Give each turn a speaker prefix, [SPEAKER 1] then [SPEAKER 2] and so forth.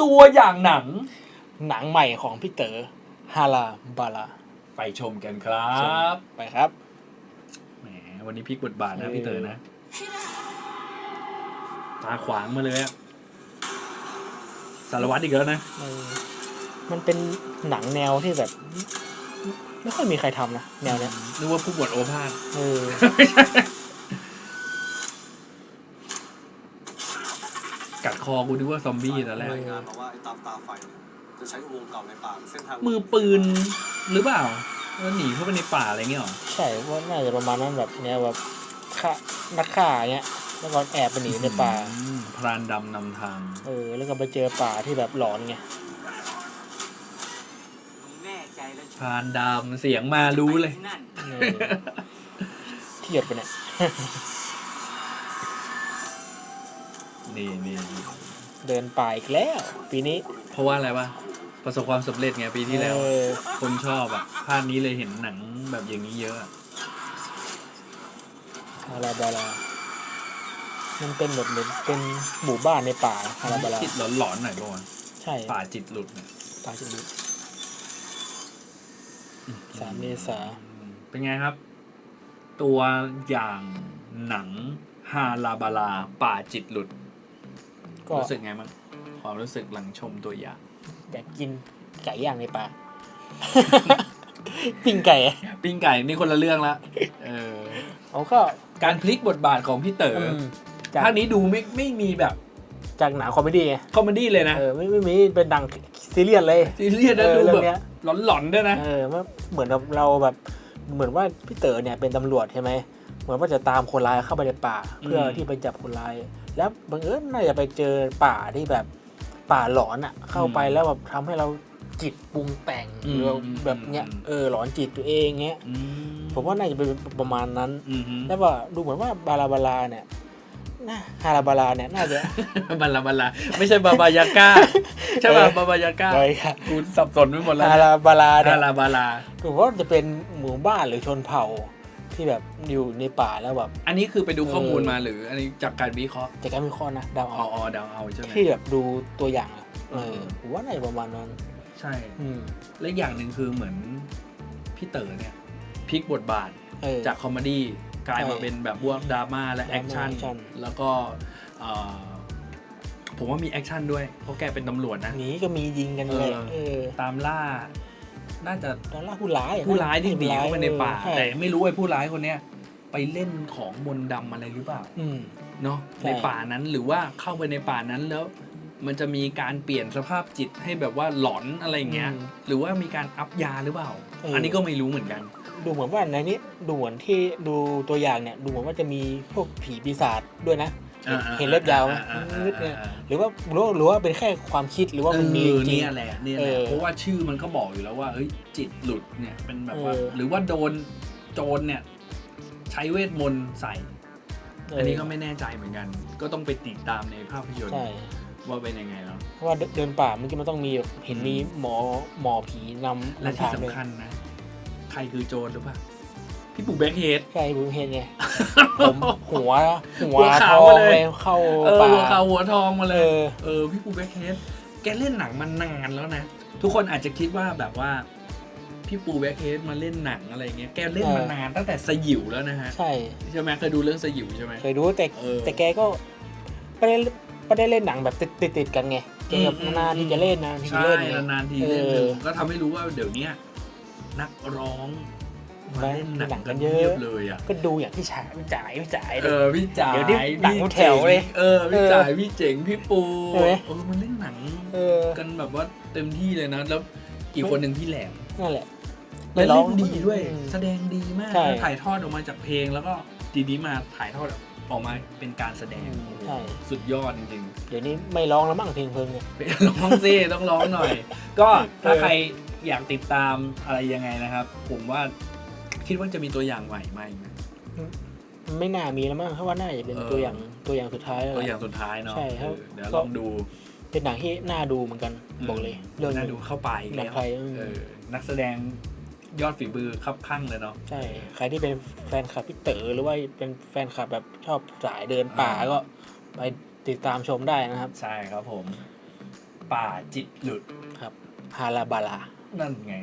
[SPEAKER 1] ตัวอย่างหนัง
[SPEAKER 2] หนังใหม่ของพี่เต๋อฮาราบาลา
[SPEAKER 1] ไปชมกันครับ
[SPEAKER 2] ไปครับ
[SPEAKER 1] แหมวันนี้พลิกบทบาทนะ
[SPEAKER 2] เออ
[SPEAKER 1] พี่เต๋อนะ ตาขวางมาเลยอะสารวัตรอีกแล้วนะ
[SPEAKER 2] เออมันเป็นหนังแนวที่แบบ ไม่ค่อยมีใครทำนะ แนวเนี้ย
[SPEAKER 1] นึกว่าผู้บวชโอภาส
[SPEAKER 2] เออ
[SPEAKER 1] กัดค อกูนึกว่าซอมบี้ตอนแรก
[SPEAKER 2] เอ
[SPEAKER 3] รายงานมาว่าไอ้ตามตาไฟเนี่ยจะใช้อุโมงค์เก่าในป่าเป็นเส้นทาง
[SPEAKER 1] มือปืนหรือเปล่าแล้วหนีเข้าไปในป่าอะไรเงี้ยหรอ
[SPEAKER 2] ใช่ว่าน่าจะประมาณนั้นแบบแนวแบบฆ่านักฆ่าเงี้ย แล้วก็แอบไปหนีในป่า
[SPEAKER 1] อืมพรานดำนำทาง
[SPEAKER 2] เออ แล้วก็ไปเจอป่าที่แบบหลอนไง
[SPEAKER 4] แน่ใจแล้ว
[SPEAKER 1] พรานดำเสียงมารู้เลย
[SPEAKER 4] ที่นั่น
[SPEAKER 2] เออเทียดไปเนี่ย
[SPEAKER 1] นี่นี่
[SPEAKER 2] เดินป่าอีกแล้ว ปีนี้
[SPEAKER 1] เพราะว่าอะไรวะประสบความสำเร็จไงปีที่แล้ว
[SPEAKER 2] เออ
[SPEAKER 1] คนชอบอะภาคนี้เลยเห็นหนังแบบอย่างนี้เยอะอะ
[SPEAKER 2] ฮาราบาลามันเป็นแบบเหมือนเป็นหมู่บ้านในป่าฮาราบาลา
[SPEAKER 1] จิตหลอนๆหน่อยป่ะวะ
[SPEAKER 2] ใช่
[SPEAKER 1] ป่าจิตหลุดเนี่ย
[SPEAKER 2] ป่าจริงสามเมษา
[SPEAKER 1] อืมเป็นไงครับ ตัวอย่างหนังฮาลาบาลาป่าจิตหลุด
[SPEAKER 2] ก็
[SPEAKER 1] รู้สึกไงบ้างความรู้สึกหลังชมตัวอย่าง
[SPEAKER 2] อยากกินไก่ย่างในป่าปิ้งไก่
[SPEAKER 1] ปิ้งไก่นี่คนละเรื่องละเออ
[SPEAKER 2] เขาก็
[SPEAKER 1] การพลิกบทบาทของพี่เต๋อ
[SPEAKER 2] อื
[SPEAKER 1] อ
[SPEAKER 2] มจาก
[SPEAKER 1] ภาคนี้ดูไม่ไม่มีแบบ
[SPEAKER 2] จากหนังคอมเมดี้ไง
[SPEAKER 1] คอมเมดี้เลยนะ
[SPEAKER 2] เออไม่ไม่มีเป็นดังซีเรียสเลย
[SPEAKER 1] ซีเรียสนะ
[SPEAKER 2] เออ
[SPEAKER 1] ดู
[SPEAKER 2] เรื่
[SPEAKER 1] แบ
[SPEAKER 2] องเนี้ย
[SPEAKER 1] บหลอนๆด้วยนะ
[SPEAKER 2] เออว่าเหมือนกับเราแบบเหมือนว่าพี่เต๋อเนี่ยเป็นตำรวจใช่ไหมเห มือนว่าจะตามคนร้ายเข้าไปในป่า เพื่อที่ไปจับคนร้าย แล้วบังเอิญน่าจะไปเจอป่าที่แบบป่าหลอนอะเข้าไปแล้วแบบทำให้เราจิตปรุงแต่ง
[SPEAKER 1] อืม
[SPEAKER 2] หรือว่าแบบเนี้ย
[SPEAKER 1] อืม
[SPEAKER 2] เออหลอนจิตตัวเองเงี้ย
[SPEAKER 1] อื
[SPEAKER 2] ผมว่าน่าจะเป็นประมาณนั้น
[SPEAKER 1] อืม
[SPEAKER 2] แล้วว่าดูเหมือนว่าบาลาบาลาเนี่ยน่าฮาราบาลาเนี่ยน่าจะ
[SPEAKER 1] บัลลาบัลลาไม่ใช่บาบายาก้าใช่ป่ะบาบายาก้า
[SPEAKER 2] เลยค่ะ
[SPEAKER 1] กูสับสนไปหมดแล้ว
[SPEAKER 2] ฮาราบาลาเนี่
[SPEAKER 1] ฮายลาบาลา
[SPEAKER 2] ผมว่าจะเป็นหมู่บ้านหรือชนเผ่า ที่แบบอยู่ในป่าแล้วแบบ
[SPEAKER 1] อันนี้คือไปดูข้อมูล
[SPEAKER 2] เออ
[SPEAKER 1] มาหรืออันนี้จากการวิเคราะห์
[SPEAKER 2] จากการวิเคราะห์นะเดา
[SPEAKER 1] อ๋อ
[SPEAKER 2] เอา
[SPEAKER 1] อ๋อเดาเอาใช่ไหม
[SPEAKER 2] ที่แบบดูตัวอย่างอะเออ
[SPEAKER 1] เออ
[SPEAKER 2] ผมว่าน่าจะประมาณนั้น
[SPEAKER 1] ใช่
[SPEAKER 2] อืม
[SPEAKER 1] และอีกอย่างหนึ่งคือเหมือนพี่เต๋อเนี่ยพลิกบทบาท
[SPEAKER 2] เออ
[SPEAKER 1] จากคอมเมดี้กลายมา
[SPEAKER 2] ใช่
[SPEAKER 1] เป็นแบบพวกดราม่าและ
[SPEAKER 2] ด
[SPEAKER 1] แอ
[SPEAKER 2] ราม่า
[SPEAKER 1] คชั่น
[SPEAKER 2] แอคชั่น
[SPEAKER 1] แล้วก็เอ่อผมว่ามีแอคชั่นด้วย เพราะแกเป็นตำรวจนะ
[SPEAKER 2] หนีก็มียิงกันเลย
[SPEAKER 1] เออ
[SPEAKER 2] เออ
[SPEAKER 1] ตามล่า น่าจะ
[SPEAKER 2] ตอนล่าผู้ร้ายอะ
[SPEAKER 1] ผู้ร้ายที่หนีเข้าไปในป่า
[SPEAKER 2] ใช่
[SPEAKER 1] แต่ไม่รู้ไอ้ผู้ร้ายคนเนี้ยไปเล่นของมนต์ดำอะไรหรือเปล่า
[SPEAKER 2] อืม
[SPEAKER 1] เนาะ
[SPEAKER 2] ใช่
[SPEAKER 1] ในป่านั้นหรือว่าเข้าไปในป่านั้นแล้ว มันจะมีการเปลี่ยนสภาพจิตให้แบบว่าหลอนอะไรอย่างเงี้ย
[SPEAKER 2] อืม
[SPEAKER 1] หรือว่ามีการอัพยาหรือเปล่า
[SPEAKER 2] เอออั
[SPEAKER 1] อันนี้ก็ไม่รู้เหมือนกัน
[SPEAKER 2] ดูเหมือนว่าในนี้ดูเหมือนที่ดูตัวอย่างเนี่ย ดูเหมือนว่าจะมีพวกผีปีศาจด้วยนะ เห็น
[SPEAKER 1] อ่า
[SPEAKER 2] เห็นเล็บยาวไหม
[SPEAKER 1] อ่าอ่า
[SPEAKER 2] นิดเนี่ย
[SPEAKER 1] อ่า
[SPEAKER 2] หรือว่าหรือว่าหรือว่าเป็นแค่ความคิดหรือว่ามันมี
[SPEAKER 1] เออ
[SPEAKER 2] จริง
[SPEAKER 1] เนี่ยแหละเนี่ยแห
[SPEAKER 2] เอ
[SPEAKER 1] ละ
[SPEAKER 2] อ
[SPEAKER 1] เพราะว่าชื่อมันก็บอกอยู่แล้วว่าเอ้ยจิตหลุดเนี่ยเป็นแบบว่า
[SPEAKER 2] เออ
[SPEAKER 1] หรือว่าโดนโจรเนี่ย ใช้เวทมนต์ใส่ อันนี้ก็ไม่แน่ใจเหมือนกัน ก็ต้องไปติดตามในภาพยนตร์
[SPEAKER 2] ใช่
[SPEAKER 1] ว่าเป็นยังไงเนาะ
[SPEAKER 2] เพราะว่าเดินป่าเมื่อกี้มันต้องมีแบบเห็นมีหมอหมอผีนำ
[SPEAKER 1] และ
[SPEAKER 2] นำ
[SPEAKER 1] ที่
[SPEAKER 2] ทางด้วย
[SPEAKER 1] สำคัญนะ ใครคือโจรหรือเปล่า พี่ปู่แบ็คเฮด
[SPEAKER 2] ใช่บุญเห็นไงผมหัวหัว
[SPEAKER 1] หัว
[SPEAKER 2] ท
[SPEAKER 1] ขาว
[SPEAKER 2] อง
[SPEAKER 1] มาเลย
[SPEAKER 2] เลยเข้า
[SPEAKER 1] เออ
[SPEAKER 2] ป่า
[SPEAKER 1] หัวขาวหัวทองมา
[SPEAKER 2] เอ
[SPEAKER 1] เลย
[SPEAKER 2] อ
[SPEAKER 1] เออ พี่ปูแบ็คเฮดแกเล่นหนังมานานแล้วนะ ทุกคนอาจจะคิดว่าแบบว่า พี่ปูแบ็คเฮดมาเล่นหนังอะไรเงี้ย แกเล่นมานานตั้งแต่สยิวแล้วนะฮะ
[SPEAKER 2] ใช่
[SPEAKER 1] ใช่ไหมเคยดูเรื่องสยิวใช่ไหม
[SPEAKER 2] เคยดูแต่
[SPEAKER 1] เออ
[SPEAKER 2] แต่แกก็ไม่ได้ไม่ได้เล่นหนังแบบติดติดติดกันไงแกแบบ
[SPEAKER 1] อืม
[SPEAKER 2] นานๆที่จะเล่นนานที่จะ
[SPEAKER 1] ใช่
[SPEAKER 2] เล่นไง
[SPEAKER 1] นานๆทีเล่นหนึ่ง
[SPEAKER 2] เออ
[SPEAKER 1] ก็ทำให้รู้ว่าเดี๋ยวเนี้ยนักร้อง มาเล่นหนัง
[SPEAKER 2] หนังกั
[SPEAKER 1] กัน
[SPEAKER 2] นเย
[SPEAKER 1] เย
[SPEAKER 2] อะ
[SPEAKER 1] อะ เลยอะ
[SPEAKER 2] ก็ดูอย่างที่ฉายพี่จ่ายพี่จ่าย
[SPEAKER 1] เออพี่จ๋า
[SPEAKER 2] เดี๋ยวนี้หนังแถวเลย
[SPEAKER 1] เออพี่จ๋าพี่เจ๋งพี่ปู
[SPEAKER 2] ใช่ไหม
[SPEAKER 1] เออมันเล่นหนัง
[SPEAKER 2] เออ
[SPEAKER 1] กันแบบว่าเต็มที่เลยนะ แล้วอีกคนหนึ่งพี่แหลม
[SPEAKER 2] นั่นแหละ
[SPEAKER 1] แล้วเล่นดีด้วย
[SPEAKER 2] อืม
[SPEAKER 1] แสดงดีมาก
[SPEAKER 2] ใช่
[SPEAKER 1] แล้วถ่ายทอดออกมาจากเพลงแล้วก็ทีนี้มาถ่ายทอดออกมาเป็นการแสดง
[SPEAKER 2] ใช่
[SPEAKER 1] สุดยอดจริง
[SPEAKER 2] เดี๋ยวนี้ไม่ร้องแล้วมั่งเพลงเพลิงเนี่ย
[SPEAKER 1] ๆไปร้องซิต้องร้องหน่อย ก็ถ้าใครอยากติดตามอะไรยังไงนะครับ ผมว่า คิดว่าจะมีตัวอย่างใหม่ไหม
[SPEAKER 2] ไม่น่ามีแล้วมั้งเพราะว่าน่าจะเป็น
[SPEAKER 1] เออ
[SPEAKER 2] ตัวอย่างตัวอย่างสุดท้ายแล้ว
[SPEAKER 1] ตัว
[SPEAKER 2] แหละ
[SPEAKER 1] อย่างสุดท้ายเนาะ
[SPEAKER 2] ใช่ครับ
[SPEAKER 1] เออเดี๋ยว
[SPEAKER 2] ก็
[SPEAKER 1] ลองดู
[SPEAKER 2] เป็นหนังที่น่าดูเหมือนกันบอกเลยเรื่อง
[SPEAKER 1] น่า
[SPEAKER 2] นี้
[SPEAKER 1] ดูเข้าไปอีก
[SPEAKER 2] หนั
[SPEAKER 1] แล้
[SPEAKER 2] ง
[SPEAKER 1] ว
[SPEAKER 2] ไทยอืม
[SPEAKER 1] เออนักแสดงยอดฝีมือคับข้างเลยเนาะ
[SPEAKER 2] ใช่ใครที่เป็นแฟนคลับพี่เต๋อหรือว่าเป็นแฟนคลับแบบชอบสายเดินป่า
[SPEAKER 1] อ่า
[SPEAKER 2] ก็ไปติดตามชมได้นะครับ
[SPEAKER 1] ใช่ครับผม ป่าจิตหลุด
[SPEAKER 2] ครับฮาราบาลา
[SPEAKER 1] นั่นไง